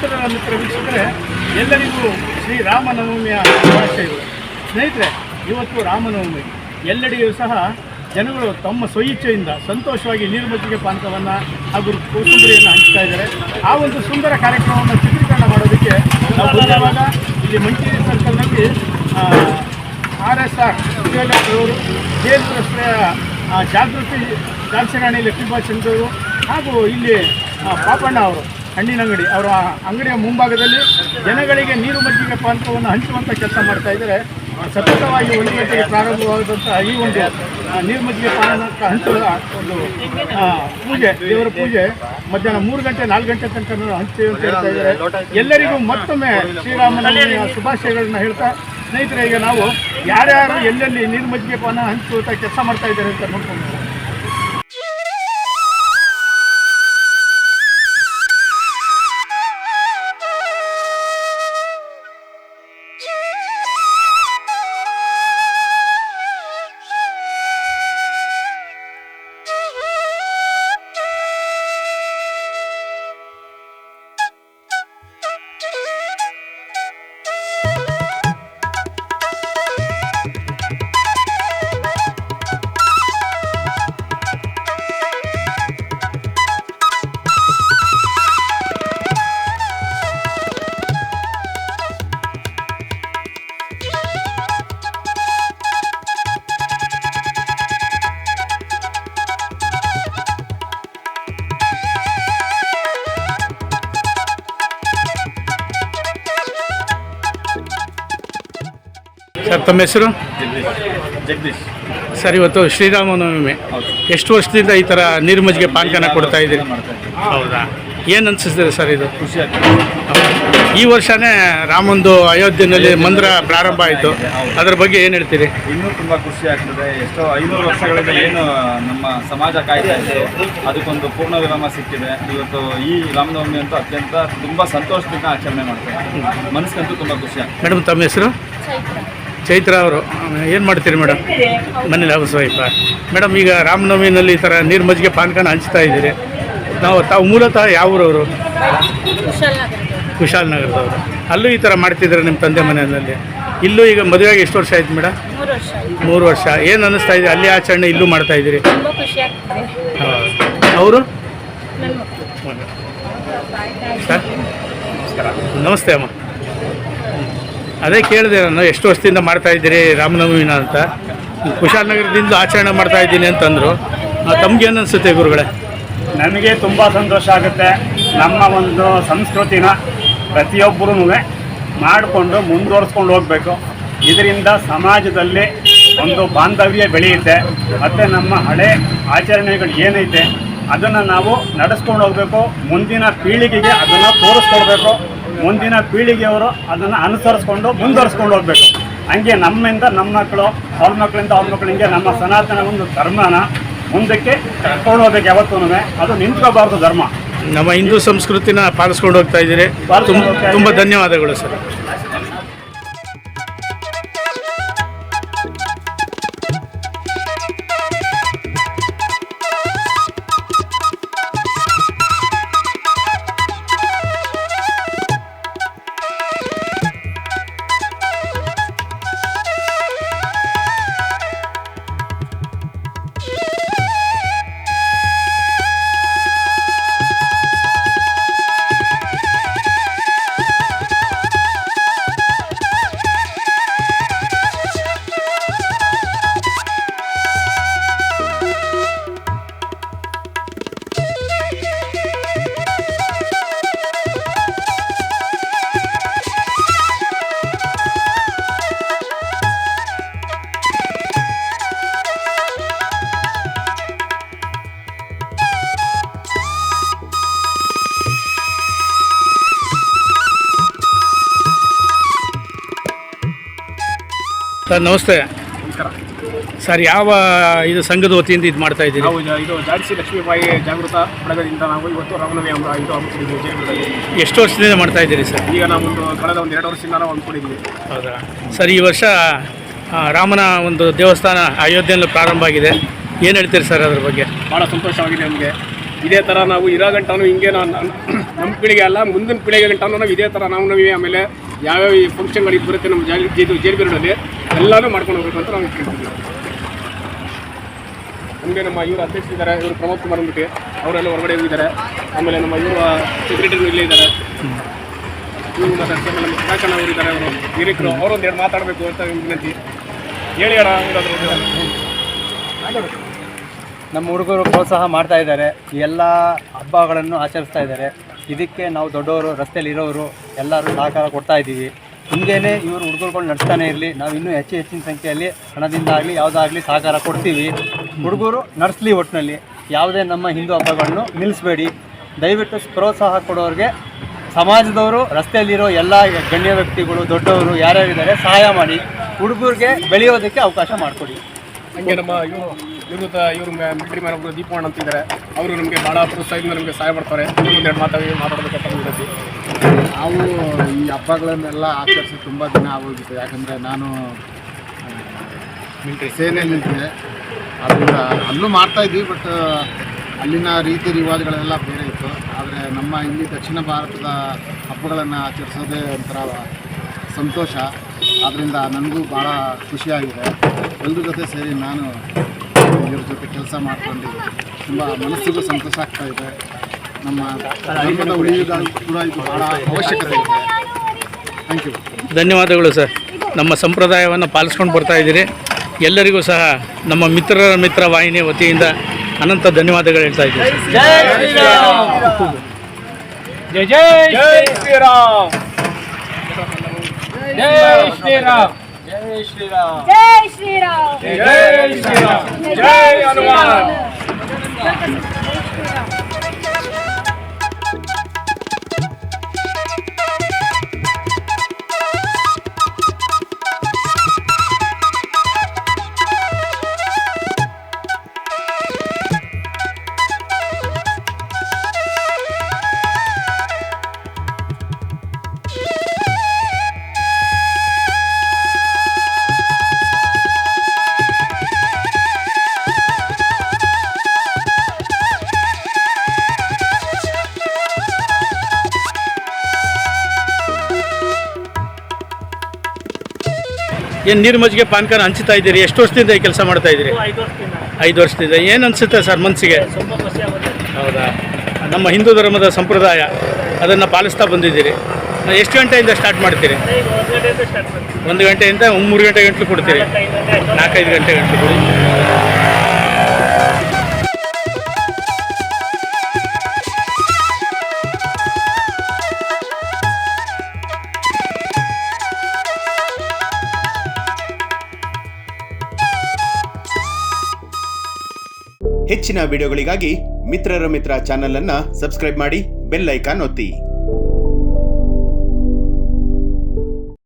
ರೈತರ ಪ್ರವೇಶಿಸಿದರೆ ಎಲ್ಲರಿಗೂ ಶ್ರೀರಾಮನವಮಿಯ ಇದೆ ಸ್ನೇಹಿತರೆ, ಇವತ್ತು ರಾಮನವಮಿ. ಎಲ್ಲೆಡೆಯೂ ಸಹ ಜನಗಳು ತಮ್ಮ ಸ್ವಇಚ್ಛೆಯಿಂದ ಸಂತೋಷವಾಗಿ ನೀರು ಮಜ್ಜಿಗೆ ಪಾನಕವನ್ನು ಹಾಗೂ ಕೋಸುಂಬರಿಯನ್ನು ಹಂಚ್ತಾ ಇದ್ದಾರೆ. ಆ ಒಂದು ಸುಂದರ ಕಾರ್ಯಕ್ರಮವನ್ನು ಚಿತ್ರೀಕರಣ ಮಾಡೋದಕ್ಕೆ ನಾವು ಇಲ್ಲಿ ಮಂಚೇರಿ ಸರ್ಕಲ್ನಲ್ಲಿ ಆರ್ ಎಸ್ ಆರ್ ಅವರು ಜೇನು ರಸ್ತೆಯ ಜಾಗೃತಿ ಜಾಗಸರಾಣಿ ಲಕ್ಷ್ಮೀಬಾ ಚಂದ್ರವರು ಹಾಗೂ ಇಲ್ಲಿ ಪಾಪಣ್ಣ ಅವರು. ಹಣ್ಣಿನ ಅಂಗಡಿ. ಅವರ ಅಂಗಡಿಯ ಮುಂಭಾಗದಲ್ಲಿ ಜನಗಳಿಗೆ ನೀರು ಮಜ್ಜಿಗೆ ಪಾನಕವನ್ನು ಹಂಚುವಂಥ ಕೆಲಸ ಮಾಡ್ತಾ ಇದ್ದಾರೆ. ಸತತವಾಗಿ ಒಂದು ಗಂಟೆಗೆ ಪ್ರಾರಂಭವಾದಂಥ ಈ ಒಂದು ನೀರು ಮಜ್ಜಿಗೆ ಪಾನಕ ಹಂಚುವ ಒಂದು ಪೂಜೆ, ದೇವರ ಪೂಜೆ ಮಧ್ಯಾಹ್ನ ಮೂರು ಗಂಟೆ, ನಾಲ್ಕು ಗಂಟೆ ತನಕ ಹಂಚ್ತೀವಿ ಅಂತ ಹೇಳ್ತಾ ಇದ್ದಾರೆ. ಎಲ್ಲರಿಗೂ ಮತ್ತೊಮ್ಮೆ ಶ್ರೀರಾಮನವಮಿಯ ಶುಭಾಶಯಗಳನ್ನ ಹೇಳ್ತಾ, ಸ್ನೇಹಿತರೆ, ಈಗ ನಾವು ಯಾರ್ಯಾರು ಎಲ್ಲೆಲ್ಲಿ ನೀರು ಮಜ್ಜಿಗೆ ಪಾನ ಹಂಚುವಂಥ ಕೆಲಸ ಮಾಡ್ತಾ ಇದ್ದಾರೆ ಅಂತ ನೋಡ್ಕೊಂಡು ಸರ್ ತಮ್ಮ ಹೆಸರು? ಜಗದೀಶ್. ಸರ್ ಇವತ್ತು ಶ್ರೀರಾಮನವಮಿ. ಎಷ್ಟು ವರ್ಷದಿಂದ ಈ ಥರ ನೀರು ಮಜ್ಜಿಗೆ ಪಾನಕನ ಕೊಡ್ತಾ ಇದ್ದೀರಿ? ಮಾಡ್ತಾ ಹೌದಾ? ಏನು ಅನಿಸಿದ್ರೆ ಸರ್ ಇದು? ಖುಷಿ ಆಗ್ತದೆ. ಈ ವರ್ಷನೇ ರಾಮಂದು ಅಯೋಧ್ಯೆಯಲ್ಲಿ ಮಂದಿರ ಪ್ರಾರಂಭ ಆಯಿತು. ಅದ್ರ ಬಗ್ಗೆ ಏನು ಹೇಳ್ತೀರಿ? ಇನ್ನೂ ತುಂಬ ಖುಷಿ ಆಗ್ತದೆ. ಎಷ್ಟೋ ಐನೂರು ವರ್ಷಗಳಿಂದ ಏನು ನಮ್ಮ ಸಮಾಜ ಕಾಯ್ತಾ ಇತ್ತು. ಅದಕ್ಕೊಂದು ಪೂರ್ಣ ವಿರಾಮ ಸಿಕ್ಕಿದೆ. ಇವತ್ತು ಈ ರಾಮನವಮಿ ಅಂತೂ ಅತ್ಯಂತ ತುಂಬ ಸಂತೋಷದಿಂದ ಆಚರಣೆ ಮಾಡ್ತಾರೆ. ಮನಸ್ಸಂತೂ ತುಂಬ ಖುಷಿ ಆಗ್ತದೆ. ಮೇಡಮ್ ತಮ್ಮ ಹೆಸರು? ಚೈತ್ರ ಅವರು ಏನು ಮಾಡ್ತೀರಿ ಮೇಡಮ್ ಮನೇಲಿ ಹೌಸ್ ವೈಫ ಮೇಡಮ್ ಈಗ ರಾಮನವಮಿನಲ್ಲಿ ಈ ಥರ ನೀರು ಮಜ್ಜಿಗೆ ಪಾನಕನ ಹಂಚ್ತಾ ಇದ್ದೀರಿ. ನಾವು ತಾವು ಮೂಲತಃ ಯಾವೂರವರು ಕುಶಾಲ್ ನಗರದವರು. ಅಲ್ಲೂ ಈ ಥರ ಮಾಡ್ತಿದ್ದಾರೆ ನಿಮ್ಮ ತಂದೆ ಮನೆಯಲ್ಲಿ? ಇಲ್ಲೂ ಈಗ ಮದುವೆಗೆ ಎಷ್ಟು ವರ್ಷ ಆಯ್ತು ಮೇಡಮ್ ಮೂರು ವರ್ಷ. ಏನು ಅನ್ನಿಸ್ತಾ ಇದೆ? ಅಲ್ಲಿ ಆಚರಣೆ ಇಲ್ಲೂ ಮಾಡ್ತಾ ಇದ್ದೀರಿ? ಅವರು? ಸರ್ ನಮಸ್ತೆ ಅಮ್ಮ. ಅದೇ ಕೇಳಿದೆ ನಾನು, ಎಷ್ಟು ವರ್ಷದಿಂದ ಮಾಡ್ತಾ ಇದ್ದೀರಿ ರಾಮನವಮಿನ ಅಂತ. ಕುಶಾಲನಗರದಿಂದ ಆಚರಣೆ ಮಾಡ್ತಾ ಇದ್ದೀನಿ ಅಂತಂದರು. ತಮ್ಗೇನು ಅನಿಸುತ್ತೆ ಗುರುಗಳೇ? ನಮಗೆ ತುಂಬ ಸಂತೋಷ ಆಗುತ್ತೆ. ನಮ್ಮ ಒಂದು ಸಂಸ್ಕೃತಿನ ಪ್ರತಿಯೊಬ್ಬರೂ ಮಾಡಿಕೊಂಡು ಮುಂದುವರಿಸ್ಕೊಂಡು ಹೋಗಬೇಕು. ಇದರಿಂದ ಸಮಾಜದಲ್ಲಿ ಒಂದು ಬಾಂಧವ್ಯ ಬೆಳೆಯುತ್ತೆ. ಮತ್ತು ನಮ್ಮ ಹಳೆ ಆಚರಣೆಗಳು ಏನೈತೆ, ಅದನ್ನು ನಾವು ನಡೆಸ್ಕೊಂಡು ಹೋಗಬೇಕು. ಮುಂದಿನ ಪೀಳಿಗೆಗೆ ಅದನ್ನು ತೋರಿಸ್ಕೊಡ್ಬೇಕು. ಮುಂದಿನ ಪೀಳಿಗೆಯವರು ಅದನ್ನು ಅನುಸರಿಸ್ಕೊಂಡು ಮುಂದುವರಿಸ್ಕೊಂಡು ಹೋಗ್ಬೇಕು. ಹಂಗೆ ನಮ್ಮಿಂದ ನಮ್ಮ ಮಕ್ಕಳು ಅವ್ರ ಮಕ್ಕಳಿಂದ ಅವ್ರ ಮಕ್ಕಳು ಹಿಂಗೆ ನಮ್ಮ ಸನಾತನ ಒಂದು ಧರ್ಮನ ಮುಂದಕ್ಕೆ ಕರ್ಕೊಂಡು ಹೋಗ್ಬೇಕು ಯಾವತ್ತೂ ಅದು ನಿಂತ್ಕೋಬಾರ್ದು ಧರ್ಮ. ನಮ್ಮ ಹಿಂದೂ ಸಂಸ್ಕೃತಿನ ಪಾಲಿಸ್ಕೊಂಡು ಹೋಗ್ತಾ ಇದ್ದೀರಿ. ತುಂಬ ತುಂಬ ಧನ್ಯವಾದಗಳು ಸರ್. ಸರ್ ನಮಸ್ತೆ. ಸರ್ ಯಾವ ಇದು ಸಂಘದ ವತಿಯಿಂದ ಇದು ಮಾಡ್ತಾ ಇದ್ದೀರಿ? ನಾವು ಇದು- ಜಾಡಿಸಿ ಲಕ್ಷ್ಮೀಬಾಯಿ ಜಾಗೃತ ಬಳಗದಿಂದ ನಾವು ಇವತ್ತು ರಾಮನವಮಿ ಹಬ್ಬ ಇದು ಹಮ್ಮಿಕೊಂಡಿದ್ದೀವಿ ಜಯಪುರದಲ್ಲಿ ಎಷ್ಟು ವರ್ಷದಿಂದ ಮಾಡ್ತಾ ಇದ್ದೀರಿ ಸರ್? ಈಗ ನಾವು ಒಂದು ಕಳೆದ ಒಂದು ಎರಡು ವರ್ಷದಿಂದ ನಾವು ಅಂದ್ಕೊಂಡಿದ್ದೀವಿ ಹೌದಾ? ಸರ್ ಈ ವರ್ಷ ಆ, ರಾಮನ ಒಂದು ದೇವಸ್ಥಾನ ಅಯೋಧ್ಯೆಯಲ್ಲಿ ಪ್ರಾರಂಭ ಆಗಿದೆ. ಏನು ಹೇಳ್ತೀರಿ ಸರ್ ಅದ್ರ ಬಗ್ಗೆ? ಭಾಳ ಸಂತೋಷವಾಗಿದೆ ನಮಗೆ. ಇದೇ ಥರ ನಾವು ಇರೋ ಗಂಟನೂ ಹಿಂಗೆ ನಾನು ನಮ್ಮ ಪೀಳಿಗೆ ಅಲ್ಲ, ಮುಂದಿನ ಪೀಳಿಗೆ ಗಂಟನೂ ನಾವು ಇದೇ ಥರ ನಾವು ನಮಗೆ ಆಮೇಲೆ ಯಾವ್ಯಾವ ಈ ಫಂಕ್ಷನ್ಗಳಿಗೆ ಬರುತ್ತೆ ನಮ್ಮ ಜಾಲಿ ಇದು ಜೇಲ್ಬೀರಲ್ಲಿ ಎಲ್ಲನೂ ಮಾಡ್ಕೊಂಡು ಹೋಗ್ಬೇಕು ಅಂತ ನಾವು ಕೇಳ್ತೀವಿ ನಮಗೆ ನಮ್ಮ ಇವರು ಅಧ್ಯಕ್ಷರಿದ್ದಾರೆ ಇವರು ಪ್ರಮೋದ್ ಕುಮಾರ್ ಅಂದ್ಬಿಟ್ಟು ಅವರೆಲ್ಲ ಹೊರಗಡೆ ಇದ್ದಾರೆ ಆಮೇಲೆ ನಮ್ಮ ಇವರು ಸೆಕ್ರೆಟರಿ ಇಲ್ಲೇ ಇದ್ದಾರೆ ಇವರು ನಮ್ಮ ಸುಧಾಕರ್ ಅವರು ಇದ್ದಾರೆ, ಅವರು ಹಿರಿಯರು ಅವರೊಂದು ಎರಡು ಮಾತಾಡಬೇಕು ಅಂತ ವಿನಂತಿ. ಹೇಳಿ ಅಣ್ಣ ನಮ್ಮ ಹುಡುಗರು ಪ್ರೋತ್ಸಾಹ ಮಾಡ್ತಾ ಇದ್ದಾರೆ. ಎಲ್ಲ ಹಬ್ಬಗಳನ್ನು ಆಚರಿಸ್ತಾ ಇದ್ದಾರೆ. ಇದಕ್ಕೆ ನಾವು ದೊಡ್ಡವರು, ರಸ್ತೆಯಲ್ಲಿ ಇರೋರು ಎಲ್ಲರೂ ಸಹಕಾರ ಕೊಡ್ತಾ ಇದ್ದೀವಿ. ಹಿಂಗೇನೆ ಇವರು ಹುಡುಗರುಗಳು ನಡೆಸ್ತಾನೆ ಇರಲಿ, ನಾವು ಇನ್ನೂ ಹೆಚ್ಚು ಹೆಚ್ಚಿನ ಸಂಖ್ಯೆಯಲ್ಲಿ ಹಣದಿಂದ ಆಗಲಿ ಯಾವುದಾಗಲಿ ಸಹಕಾರ ಕೊಡ್ತೀವಿ. ಹುಡುಗರು ನಡೆಸಲಿ ಒಟ್ಟಿನಲ್ಲಿ ಯಾವುದೇ ನಮ್ಮ ಹಿಂದೂ ಹಬ್ಬಗಳನ್ನು ನಿಲ್ಲಿಸಬೇಡಿ. ದಯವಿಟ್ಟು ಪ್ರೋತ್ಸಾಹ ಕೊಡೋರಿಗೆ ಸಮಾಜದವರು, ರಸ್ತೆಯಲ್ಲಿರೋ ಎಲ್ಲ ಗಣ್ಯ ವ್ಯಕ್ತಿಗಳು, ದೊಡ್ಡವರು, ಯಾರ್ಯಾರಿದ್ದಾರೆ, ಸಹಾಯ ಮಾಡಿ. ಹುಡುಗರಿಗೆ ಬೆಳೆಯೋದಕ್ಕೆ ಅವಕಾಶ ಮಾಡಿಕೊಡಿ. ಹಂಗೆ ನಮ್ಮ ನಿವೃತ್ತ ಇವರು ಮಿಲಿಟರಿ ಮ್ಯಾನ್ ಒಬ್ಬರು ದೀಪವಣ್ಣ ಅಂತಿದ್ದಾರೆ. ಅವರು ನಮಗೆ ಭಾಳ ಪ್ರೋತ್ಸಾಹದಿಂದ ನಮಗೆ ಸಹಾಯ ಮಾಡ್ತಾರೆ. ಒಂದೆರಡು ಮಾತಾಡಿ ಮಾತಾಡಬೇಕಂತ ವಿನಂತಿ ನಾವು ಈ ಹಬ್ಬಗಳನ್ನೆಲ್ಲ ಆಚರಿಸಿ ತುಂಬ ದಿನ ಆಗೋಗಿತ್ತು. ಯಾಕಂದರೆ ನಾನು ಸೇನೆಯಲ್ಲಿದ್ದೆ ಅದರಿಂದ ಅಲ್ಲೂ ಮಾಡ್ತಾ ಇದ್ವಿ ಬಟ್ ಅಲ್ಲಿನ ರೀತಿ ರಿವಾಜ್ಗಳೆಲ್ಲ ಬೇರೆ ಇತ್ತು. ಆದರೆ ನಮ್ಮ ಇಲ್ಲಿ ದಕ್ಷಿಣ ಭಾರತದ ಹಬ್ಬಗಳನ್ನು ಆಚರಿಸೋದೇ ಒಂಥರ ಸಂತೋಷ. ಆದ್ದರಿಂದ ನನಗೂ ಭಾಳ ಖುಷಿಯಾಗಿದೆ. ಎಲ್ಲರ ಜೊತೆ ಸೇರಿ ನಾನು ಇವ್ರ ಜೊತೆ ಕೆಲಸ ಮಾಡ್ಕೊಂಡು ತುಂಬ ಮನಸ್ಸಿಗೂ ಸಂತೋಷ ಆಗ್ತಾ ಇದೆ. ನಮ್ಮ ಧರ್ಮದ ಉಳಿಯುವುದಾಗಿ ಕೂಡ ಇದು ಭಾಳ ಅವಶ್ಯಕತೆ ಇದೆ. ಥ್ಯಾಂಕ್ ಯು ಧನ್ಯವಾದಗಳು ಸರ್. ನಮ್ಮ ಸಂಪ್ರದಾಯವನ್ನು ಪಾಲಿಸ್ಕೊಂಡು ಬರ್ತಾ ಇದ್ದೀರಿ. ಎಲ್ಲರಿಗೂ ಸಹ ನಮ್ಮ ಮಿತ್ರರ ಮಿತ್ರ ವಾಹಿನಿ ವತಿಯಿಂದ ಅನಂತ ಧನ್ಯವಾದಗಳು ಹೇಳ್ತಾ ಇದ್ದೀವಿ ಜೈ ಜೈ ಶ್ರೀರಾಮ್. ಜೈ ಶ್ರೀರಾಮ್. ಜೈ ಶ್ರೀರಾಮ್ ಜೈ ಶ್ರೀರಾಮ್ ಜೈ ಶ್ರೀರಾಮ್ ಜೈ ಹನುಮಾನ್ ಏನು ನೀರು ಮಜ್ಜಿಗೆ ಪಾನ್ಕಾನ ಹಂಚ್ತಾ ಇದ್ದೀರಿ? ಎಷ್ಟು ವರ್ಷದಿಂದ ಈ ಕೆಲಸ ಮಾಡ್ತಾ ಇದ್ದೀರಿ? ಐದು ವರ್ಷದಿಂದ. ಏನು ಅನಿಸುತ್ತೆ ಸರ್ ಮನಸ್ಸಿಗೆ ಹೌದಾ? ನಮ್ಮ ಹಿಂದೂ ಧರ್ಮದ ಸಂಪ್ರದಾಯ ಅದನ್ನು ಪಾಲಿಸ್ತಾ ಬಂದಿದ್ದೀರಿ. ಎಷ್ಟು ಗಂಟೆಯಿಂದ ಸ್ಟಾರ್ಟ್ ಮಾಡ್ತೀರಿ? ಒಂದು ಗಂಟೆಯಿಂದ ಮೂರು ಗಂಟೆ ಗಂಟಲು ಕೊಡ್ತೀರಿ? ನಾಲ್ಕೈದು ಗಂಟೆ ಗಂಟಲು ಕೊಡಿ. ಹೆಚ್ಚಿನ ವಿಡಿಯೋಗಳಿಗಾಗಿ ಮಿತ್ರರ ಮಿತ್ರ ಚಾನೆಲ್ ಅನ್ನ ಸಬ್ಸ್ಕ್ರೈಬ್ ಮಾಡಿ ಬೆಲ್ ಐಕಾನ್ ಒತ್ತಿ.